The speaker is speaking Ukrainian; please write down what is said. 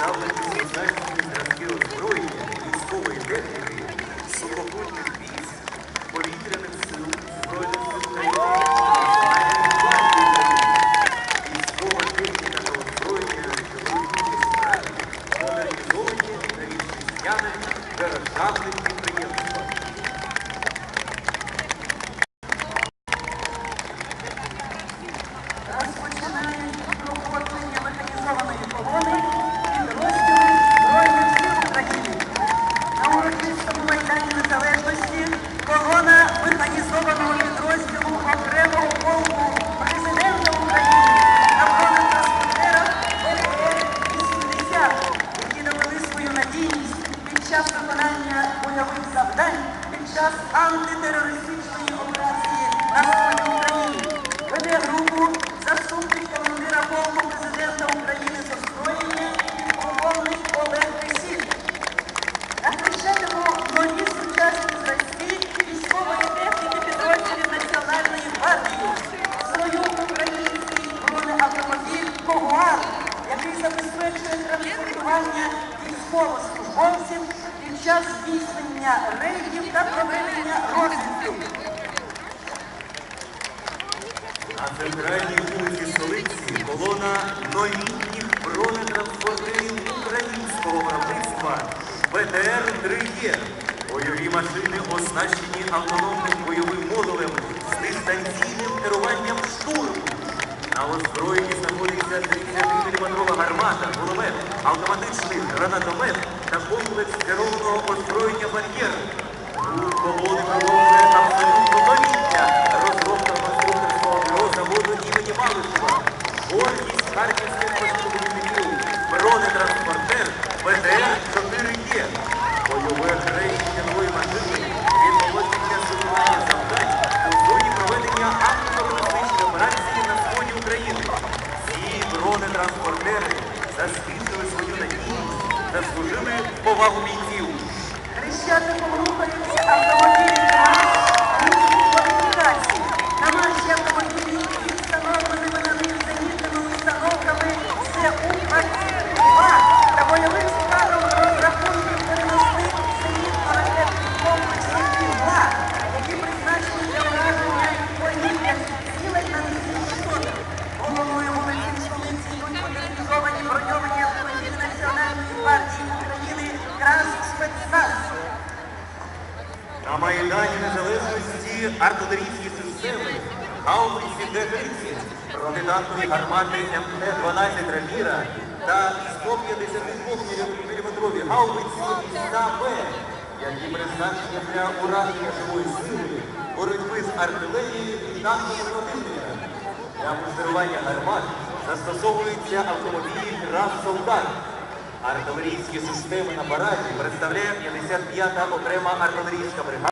представлені сучасні зразки озброєння, військової техніки, сухопутних військ, повітряних сил, збройних сил країни, військова техніка та озброєння чоловіки справи, модернізовані та вітчизняних державних підприємств. Час здійснення рейдів та проведення розвідки. На центральній вулиці столиці колона новітніх бронетранспортерів українського виробництва БТР-3Е. Бойові машини оснащені автономним бойовим модулем з дистанційним керуванням штурму. На озброєнні знаходиться 30-мм гармата, кулемет, автоматичний гранатомет та комплекс керованого озброєння бар'єр. У колони продовжує droit roubini Майдані Незалежності артилерійські системи, гаубиці Д-30, протитанкові гармати МТ-12 «Равіра» та 152 мм гаубиці САБ, які призначені для ураження живої сили, боротьби з артилерією і танковими противниками. Для буксирування гармат застосовуються автомобілі «Крас Солдат». Артилерійські системи на параді представляє 55-та окрема артилерійська бригада.